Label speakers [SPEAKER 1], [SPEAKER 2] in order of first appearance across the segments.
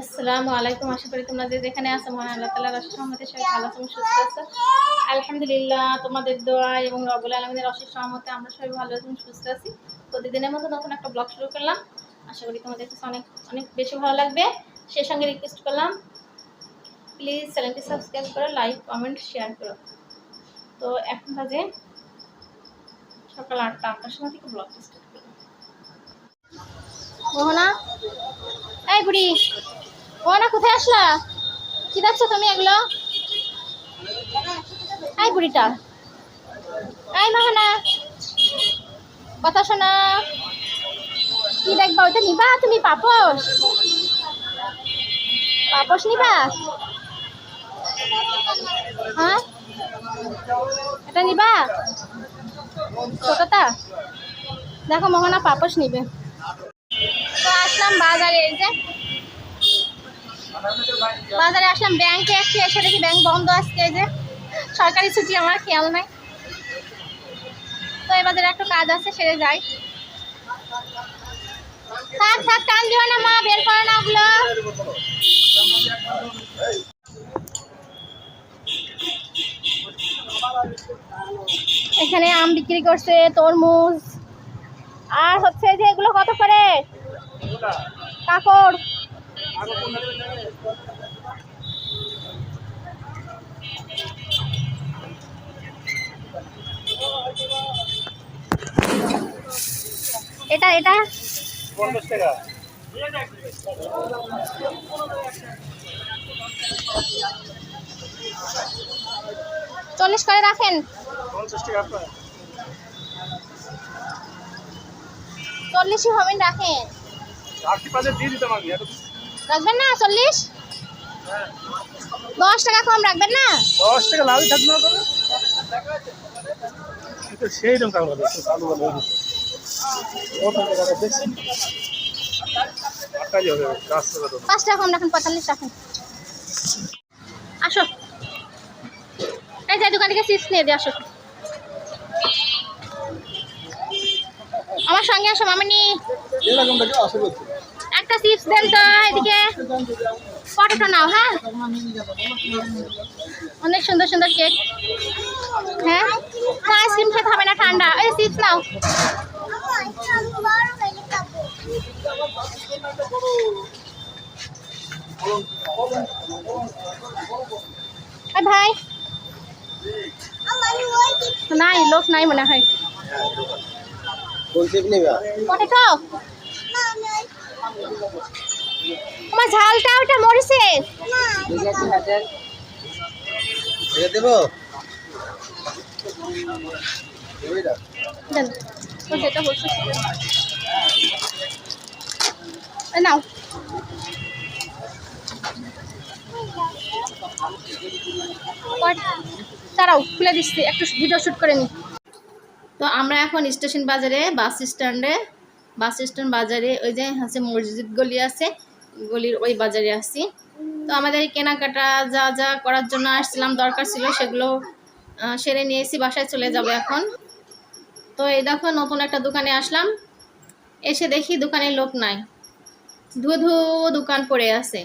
[SPEAKER 1] আসসালামু আলাইকুম। আশা করি তোমরা যে যেখানে আছো, মহান আল্লাহ তালা রসের সহমতে সবাই ভালো আছো সুস্থ আছো। আলহামদুলিল্লাহ, তোমাদের দোয়া এবং রবুল আলমীদের রসের সহমতে আমরা সবাই ভালো আছি সুস্থ আছি। প্রতিদিনের মতো নতুন একটা ব্লগ শুরু করলাম। আশা করি তোমাদের কাছে অনেক অনেক বেশি ভালো লাগবে। সে সঙ্গে রিকোয়েস্ট করলাম প্লিজ চ্যানেলটি সাবস্ক্রাইব করো লাইক কমেন্ট শেয়ার করো। তো এখন বাজে সকাল আটটা। আটটার সময় থেকে ব্লগটা স্টার্ট করলাম। মোহনা? এই বুড়ি! মোহনা কোথায় আসলা? কি দেখছ তুমি এগুলো? এই বুড়িটা। এই মোহনা। কথা শোনা। কি দেখবা? ওইটা নিবা? তুমি পাপস পাপস নিবা? হ্যাঁ? এটা নিবা? ছোটটা? দেখো মোহনা পাপস নিবে। তো আসলাম বাজারে, এই যে। বাজারে আসলাম, ব্যাংকে একটু এসে দেখি ব্যাংক বন্ধ আজকে যে সরকারি ছুটি, আমার খেয়াল নাই। তো এই একটা কাজ আছে, সেরে যাই। থাক থাক, টান দিও না মা, বের করো না ওগুলো। এখানে আম বিক্রি করছে, তরমুজ। আর হচ্ছে যে এগুলো কত করে? কাকড়। এটা এটা?
[SPEAKER 2] পঞ্চাশ টাকা।
[SPEAKER 1] চল্লিশ করে রাখেন। চল্লিশই হবেন রাখেন।
[SPEAKER 2] আশি পাঁচে দিয়ে দিতাম আমি
[SPEAKER 1] রাখবেন না? চল্লিশ? দশ টাকা কম রাখবেন না?
[SPEAKER 2] দশ টাকা লাভই থাকবে না সেই রকম কাগজ
[SPEAKER 1] পাঁচ টাকা কম রাখেন পঁয়তাল্লিশ রাখেন। আসো। এই দোকান থেকে চিপস নিয়ে দিয়ে আসো। আমার সঙ্গে আসো মামিনি। একটা চিপস দেন তো এদিকে পটেটো নাও হ্যাঁ? অনেক সুন্দর সুন্দর কেক হ্যাঁ? আইসক্রিম খেতে হবে না ঠান্ডা। এই চিপস নাও। ভাই। নাই লোক নাই মনে হয়।
[SPEAKER 2] কোন চিপ নেবে?
[SPEAKER 1] পটেটো আমার ঝালটা ওটা মরিছে
[SPEAKER 2] দেবো?
[SPEAKER 1] নাও। দাঁড়াও খুলে দিচ্ছি একটু ভিডিও শ্যুট করে নি। তো আমরা এখন স্টেশন বাজারে বাস স্ট্যান্ডে বাস স্ট্যান্ড বাজারে, ওই যে হচ্ছে মসজিদ গলি আছে, গলির ওই বাজারে আসছি। তো আমাদের কেনাকাটা, যা যা করার জন্য আসছিলাম, দরকার ছিল, সেগুলো সেরে নিয়ে এসেছি বাসায় চলে যাব এখন। তো এই দেখো, নতুন একটা দোকানে আসলাম। এসে দেখি দোকানে লোক নাই। ধু ধু দোকান পড়ে আছে।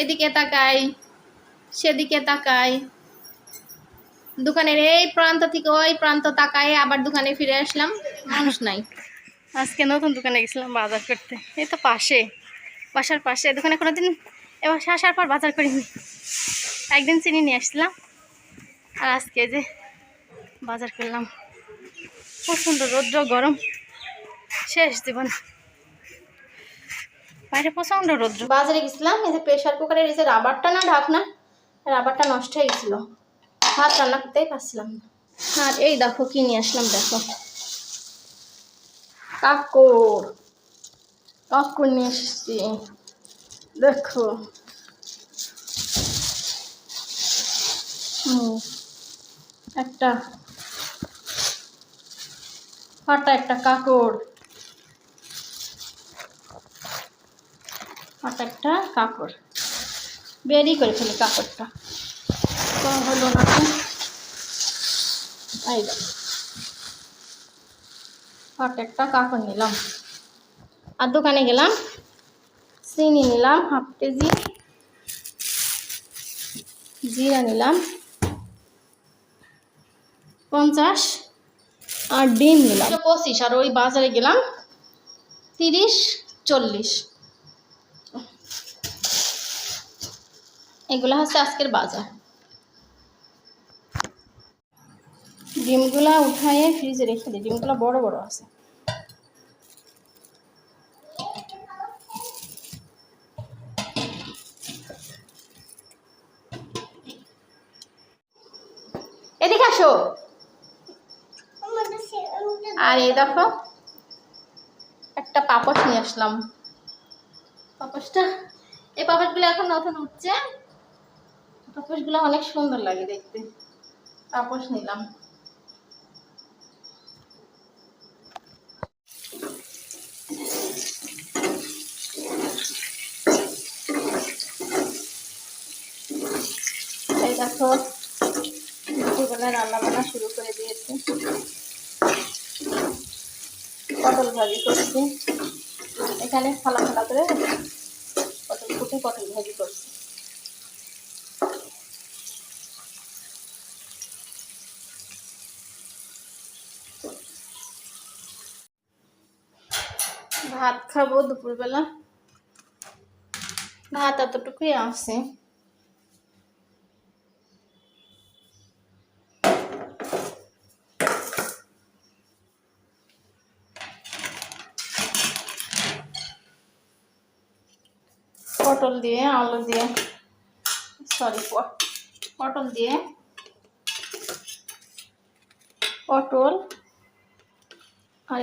[SPEAKER 1] এদিকে তাকাই, সেদিকে তাকাই। দোকানের এই প্রান্ত থেকে ওই প্রান্ত তাকায় আবার দোকানে ফিরে আসলাম। মানুষ নাই। আজকে নতুন দোকানে গেছিলাম বাজার করতে। এই তো পাশে, বাসার পাশে। দোকানে কোনোদিন এবার আসার পর বাজার করিনি। একদিন চিনি নিয়ে আসছিলাম, আর আজকে যে বাজার করলাম। প্রচণ্ড রৌদ্র, গরম, শেষ জীবন। বাইরে প্রচণ্ড রৌদ্র। বাজারে গেছিলাম, এই যে প্রেশার কুকারের এই যে রাবারটা না, ঢাকনা, রাবারটা নষ্ট হয়ে গেছিল। ভাত রান্না করতেই পারছিলাম না। আর এই দেখো, কি নিয়ে আসলাম দেখো। কাকড় কাকড় নিয়ে এসেছি দেখো একটা ফাটা একটা কাকড় ফাটা একটা কাকড় বেরি করে ফেলি কাকড়টা তো হলো না। এই হট একটা কাপড় নিলাম। আর দোকানে গেলাম চিনি নিলাম হাফ কেজি জিরা নিলাম পঞ্চাশ আর ডিম নিলাম। পঁচিশ আর ওই বাজারে গেলাম তিরিশ চল্লিশ। এগুলো হচ্ছে আজকের বাজার। ডিমগুলা উঠায়ে ফ্রিজে রেখে দিই ডিমগুলো বড় বড় আছে এদিকে আসো। আর এই দেখো, একটা পাপস নিয়ে আসলাম। পাপসটা এই পাপসগুলো এখন নতুন উঠছে। পাপসগুলো অনেক সুন্দর লাগে দেখতে। পাপস নিলাম। এই দেখো দুপুরবেলা রান্না বান্না শুরু করে দিয়েছি। পটল ভাজি করছি। এখানে ফালা ফালা করে পটল ফুটে পটল ভাজি করছি। ভাত খাব দুপুরবেলা। ভাত এতটুকুই আছে। পটল দিয়ে, আলু দিয়ে সরি পটল দিয়ে পটল আর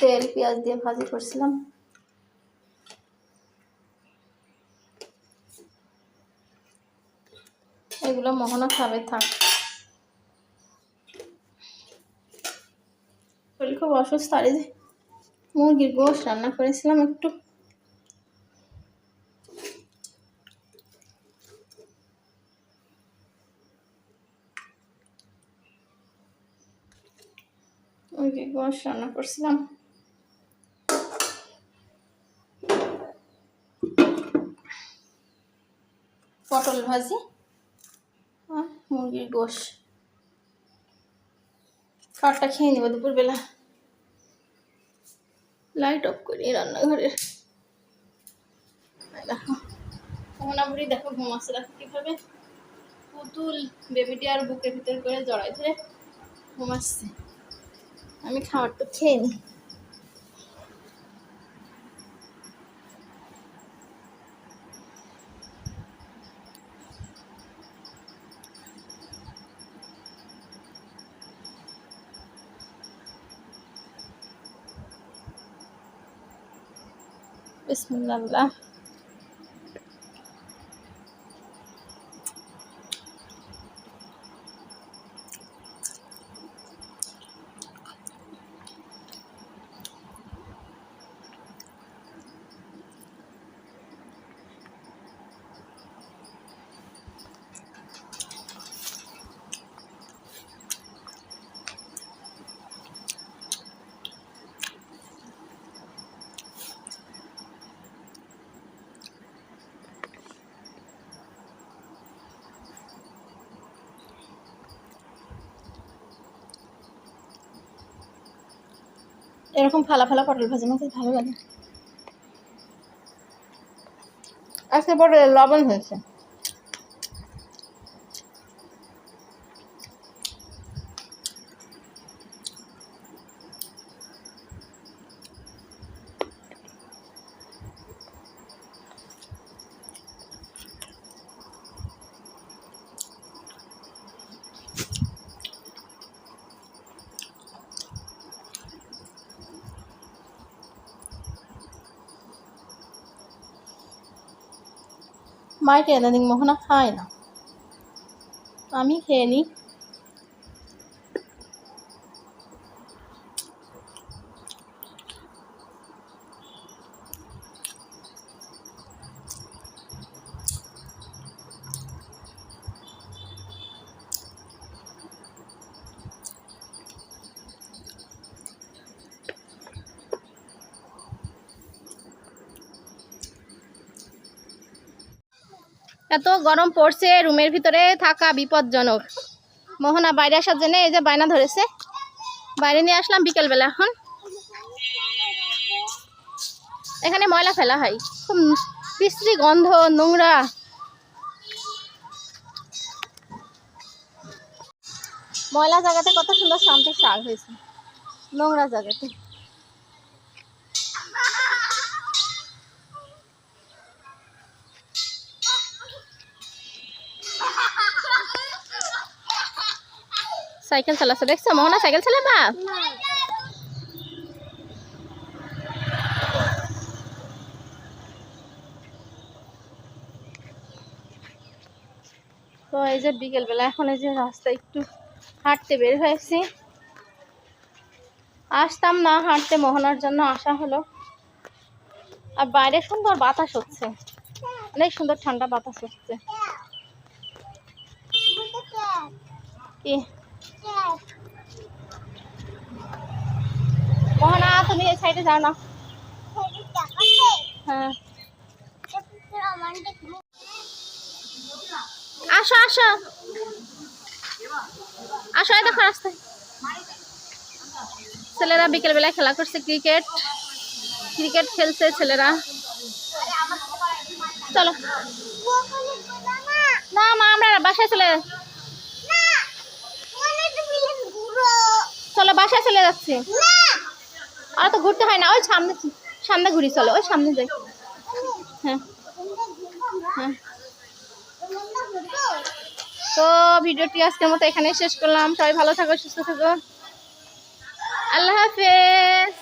[SPEAKER 1] তেল, পেঁয়াজ দিয়ে ভাজি করছিলাম। এগুলো মোহনা খাবে, থাক। খুব অসুস্থ, আর মুরগির গোশ রান্না করেছিলাম একটু। মুরগির গোশ রান্না করছিলাম। পটল ভাজি আর মুরগির গোশ। খাবারটা খেয়ে নেব দুপুরবেলা। লাইট অফ করি রান্নাঘরের দেখো। মোহনাপুরি দেখো ঘুমাচ্ছে দেখো কীভাবে। পুতুল, বেবিটি আর বুকের ভিতর করে জড়াই ধরে ঘুমাচ্ছে। আমি খাবারটা খেয়ে নিই বিসমিল্লাহ। এরকম ফালা ফালা পটল ভাজি খুব ভালো লাগে। আজকে পটলের লবণ হয়েছে। মাইকে এদিন মোহনা খায় না। আমি খেয়ে নিই। এত গরম পড়ছে, রুমের ভিতরে থাকা বিপজ্জনক। মোহনা বাইরে আসার জন্য এই যে বায়না ধরেছে। বাইরে নিয়ে আসলাম বিকেলবেলা এখন। এখানে ময়লা ফেলা হয়। খুব বিশ্রী গন্ধ, নোংরা। ময়লা জায়গাতে কত সুন্দর শান্তির শাক হয়েছে। নোংরা জায়গাতে। সাইকেল চালাচ্ছে দেখছ? মোহনা সাইকেল চালাবা? তো এই যে বিকেলবেলা এখন এই যে রাস্তা একটু হাঁটতে বের হয়েছি। আসতাম না হাঁটতে মোহনার জন্য আসা হলো। আর বাইরে সুন্দর বাতাস হচ্ছে। অনেক সুন্দর ঠান্ডা বাতাস হচ্ছে। কি মোহনা, তুমি এই সাইডে যাও না। হ্যাঁ। আসো আসো। আসো, এই দেখো রাস্তায়। ছেলেরা বিকেলবেলায় খেলা করছে ক্রিকেট ক্রিকেট খেলছে ছেলেরা। চলো। না, মা, আমরা বাসায় চলে চলো বাসায় চলে যাচ্ছে। আর তো ঘুরতে হয় না। ওই সামনে সামনে ঘুরি, চলো, ওই সামনে যাই। হ্যাঁ। হ্যাঁ। তো ভিডিওটি আজকের মতো এখানেই শেষ করলাম। সবাই ভালো থাকো, সুস্থ থাকো। আল্লাহ হাফেজ।